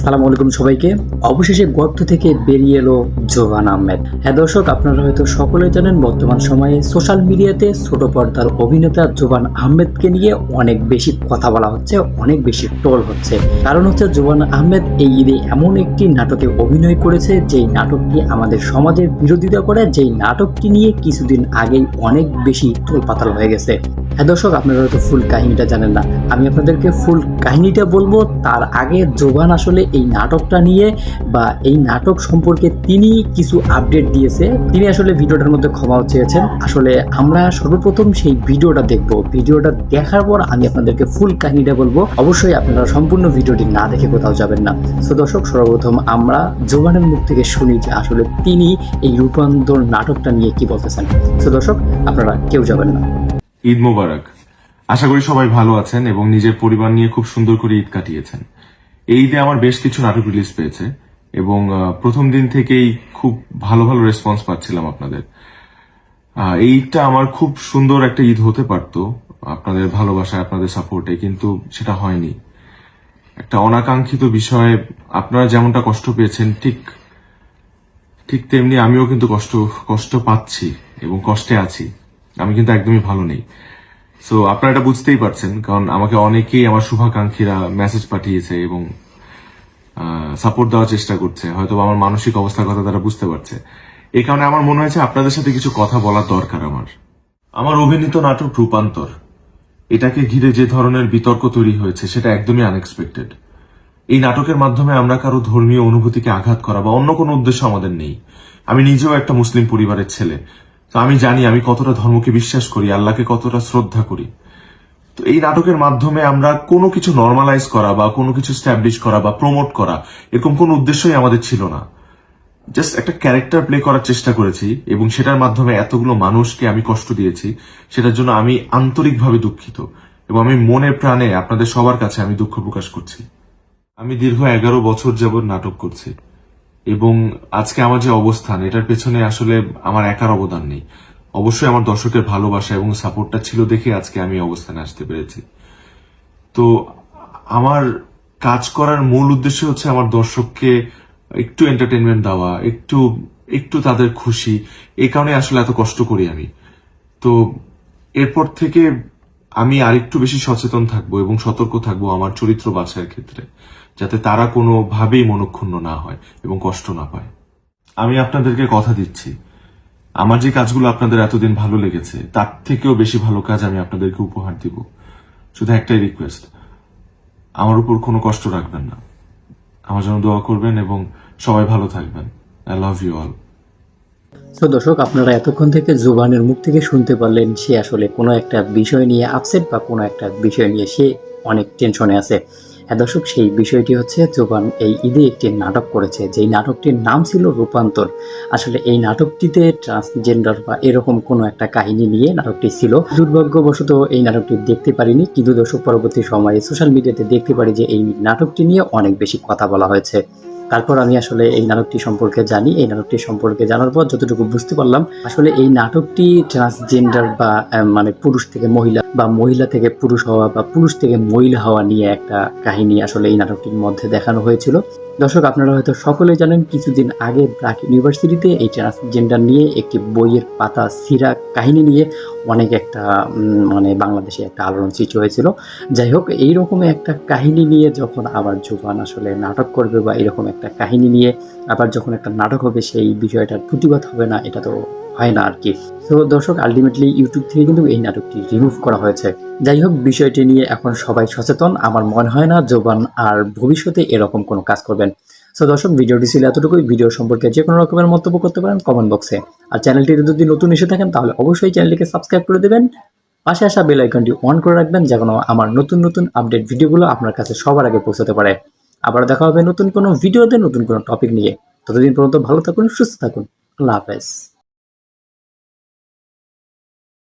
আসসালামু আলাইকুম সবাইকে। অবশেষে গর্ত থেকে বেরিয়ে এলো জোভান আহমেদ। হ্যাঁ দর্শক, আপনারা হয়তো সকলেই জানেন, বর্তমান সময়ে সোশ্যাল মিডিয়াতে ছোট পর্দার অভিনেতা জোবান আহমেদকে নিয়ে অনেক বেশি কথা বলা হচ্ছে, অনেক বেশি টোল হচ্ছে। কারণ হচ্ছে জোবান আহমেদ এই ঈদে এমন একটি নাটকে অভিনয় করেছে, যেই নাটকটি আমাদের সমাজের বিরোধিতা করে, যেই নাটকটি নিয়ে কিছুদিন আগেই অনেক বেশি টোল পাতাল হয়ে গেছে। হ্যাঁ দর্শক, আপনারা হয়তো ফুল কাহিনীটা জানেন না। আমি আপনাদেরকে ফুল কাহিনীটা বলব। তার আগে জোবান আসলে এই নাটকটা নিয়ে বা এই নাটক সম্পর্কে তিনি কিছু আপডেট দিয়েছে। তিনি আসলে ভিডিওটার মধ্যে ক্ষমা চেয়েছেন। আসলে আমরা সর্বপ্রথম সেই ভিডিওটা দেখব। ভিডিওটা দেখার পর আমি আপনাদেরকে ফুল কাহিনীটা বলব। অবশ্যই আপনারা সম্পূর্ণ ভিডিওটি না দেখে কোথাও যাবেন না। সো দর্শক, সর্বপ্রথম আমরা জোবানের মুখ থেকে শুনি যে আসলে তিনি এই রূপান্তর নাটকটা নিয়ে কি বলতেছেন। সো দর্শক, আপনারা কেউ যাবেন না। ঈদ মোবারক। আশা করি সবাই ভালো আছেন এবং নিজের পরিবার নিয়ে খুব সুন্দর করে ঈদ কাটিয়েছেন। এই ঈদে আমার বেশ কিছু নাটক রিলিজ পেয়েছে এবং প্রথম দিন থেকেই খুব ভালো ভালো রেসপন্স পাচ্ছিলাম আপনাদের। এই ঈদটা আমার খুব সুন্দর একটা ঈদ হতে পারতো আপনাদের ভালোবাসায়, আপনাদের সাপোর্টে কিন্তু সেটা হয়নি। একটা অনাকাঙ্ক্ষিত বিষয়ে আপনারা যেমনটা কষ্ট পেয়েছেন, ঠিক ঠিক তেমনি আমিও কিন্তু কষ্ট কষ্ট পাচ্ছি এবং কষ্টে আছি। আমি কিন্তু একদমই ভালো নেই। সো আপনারা এটা বুঝতেই পারছেন, কারণ আমাকে অনেকেই আমার শুভাকাঙ্ক্ষীরা মেসেজ পাঠিয়েছে এবং সাপোর্ট দেওয়ার চেষ্টা করছে। হয়তো আমার মানসিক অবস্থার কথা তারা বুঝতে পারছে। এই কারণে আমার মনে হয়েছে আপনাদের সাথে কিছু কথা বলার দরকার আমার। আমার অভিনীত নাটক রূপান্তর, এটাকে ঘিরে যে ধরনের বিতর্ক তৈরি হয়েছে সেটা একদমই আনএক্সপেক্টেড এই নাটকের মাধ্যমে আমরা কারও ধর্মীয় অনুভূতিকে আঘাত করা বা অন্য কোনো উদ্দেশ্য আমাদের নেই। আমি নিজেও একটা মুসলিম পরিবারের ছেলে। তো আমি জানি, আমি কতটা ধর্মকে বিশ্বাস করি, আল্লাহকে কতটা শ্রদ্ধা করি। তো এই নাটকের মাধ্যমে আমরা কোনো কিছু নর্মালাইজ করা বা কোনো কিছু স্ট্যাবলিশ করা বা প্রমোট করা, এরকম কোনো উদ্দেশ্যই আমাদের ছিল না। জাস্ট একটা ক্যারেক্টার প্লে করার চেষ্টা করেছি এবং সেটার মাধ্যমে এতগুলো মানুষকে আমি কষ্ট দিয়েছি, সেটার জন্য আমি আন্তরিকভাবে দুঃখিত এবং আমি মনে প্রাণে আপনাদের সবার কাছে আমি দুঃখ প্রকাশ করছি। আমি দীর্ঘ এগারো বছর যাবৎ নাটক করছি। এবং আজকে আমার যে অবস্থান, এটার পেছনে আসলে আমার একার অবদান নেই। অবশ্যই আমার দর্শকের ভালোবাসা এবং সাপোর্টটা ছিল দেখে আজকে আমি অবস্থানে আসতে পেরেছি। তো আমার কাজ করার মূল উদ্দেশ্য হচ্ছে আমার দর্শককে একটু এন্টারটেনমেন্ট দেওয়া, একটু একটু তাদের খুশি। এই কারণে আসলে এত কষ্ট করি আমি। তো এরপর থেকে আমি আরেকটু বেশি সচেতন থাকব এবং সতর্ক থাকব আমার চরিত্র বাছাইয়ের ক্ষেত্রে। যাতে তারা কোনোভাবেই মনক্ষুণ্ণ না হয় এবং কষ্ট না পায়। আমি আপনাদেরকে কথা দিচ্ছি। আমার যে কাজগুলো আপনাদের এতদিন ভালো লেগেছে, তার থেকেও বেশি ভালো কাজ আমি আপনাদেরকে উপহার দিব। শুধু একটাই রিকোয়েস্ট আমার উপর কোনো কষ্ট রাখবেন না। আমার জন্য দোয়া করবেন এবং সবাই ভালো থাকবেন। আই লাভ ইউ অল তো দর্শক, আপনারা এতক্ষণ থেকে জুবানের মুখ থেকে শুনতে পারলেন সে আসলে কোনো একটা বিষয় নিয়ে আপসেট বা কোনো একটা বিষয় নিয়ে সে অনেক টেনশনে আছে। হ্যাঁ দর্শক, সেই বিষয়টি হচ্ছে জোবান এই ঈদে একটি নাটক করেছে। যেই নাটকটির নাম ছিল রূপান্তর। আসলে এই নাটকটিতে ট্রান্সজেন্ডার বা এরকম কোনো একটা কাহিনী নিয়ে নাটকটি ছিল। দুর্ভাগ্যবশত এই নাটকটি দেখতে পারিনি। কিন্তু দর্শক, পরবর্তী সময়ে সোশ্যাল মিডিয়াতে দেখতে পারি যে এই নাটকটি নিয়ে অনেক বেশি কথা বলা হয়েছে। তারপর আমি আসলে এই নাটকটি সম্পর্কে জানি, এই নাটকটি সম্পর্কে জানার পর যতটুকু বুঝতে পারলাম, আসলে এই নাটকটি ট্রান্সজেন্ডার বা মানে পুরুষ থেকে মহিলা বা মহিলা থেকে পুরুষ হওয়া বা পুরুষ থেকে মহিলা হওয়া নিয়ে একটা কাহিনী আসলে এই নাটকটির মধ্যে দেখানো হয়েছিল। দর্শক, আপনারা হয়তো সকলে জানেন, কিছুদিন আগে ব্রাক ইউনিভার্সিটিতে এই ট্রান্সজেন্ডার নিয়ে একটি বইয়ের পাতা, সিরা কাহিনী নিয়ে অনেক একটা মানে বাংলাদেশে একটা আলোড়ন সৃষ্টি হয়েছিল। যাই হোক এইরকম একটা কাহিনী নিয়ে যখন আবার জোবান আসলে নাটক করবে বা এরকম একটা কাহিনী নিয়ে আবার যখন একটা নাটক হবে, সেই বিষয়টার প্রতিবাদ হবে না, এটা তো হয় না আর কি তো দর্শক আলটিমেটলি ইউটিউব থেকে কিন্তু এই নাটকটি রিমুভ করা হয়েছে। যাই হোক, বিষয়টি নিয়ে এখন সবাই সচেতন। আমার মনে হয় না জোবান আর ভবিষ্যতে এরকম কোনো কাজ করবেন। সো দর্শক, ভিডিওটি ছিল এতটুকুই। ভিডিও সম্পর্কে যে কোনো রকমের মন্তব্য করতে পারেন কমেন্ট বক্সে আর চ্যানেলটিতে যদি নতুন এসে থাকেন, তাহলে অবশ্যই চ্যানেলটিকে সাবস্ক্রাইব করে দেবেন। পাশে আসা বেল আইকনটি অন করে রাখবেন, যেন আমার নতুন নতুন আপডেট ভিডিওগুলো আপনার কাছে সবার আগে পৌঁছাতে পারে। আবার দেখা হবে নতুন কোনো ভিডিওতে নতুন কোনো টপিক নিয়ে। ততদিন পর্যন্ত ভালো থাকুন, সুস্থ থাকুন। আল্লাহ হাফেজ।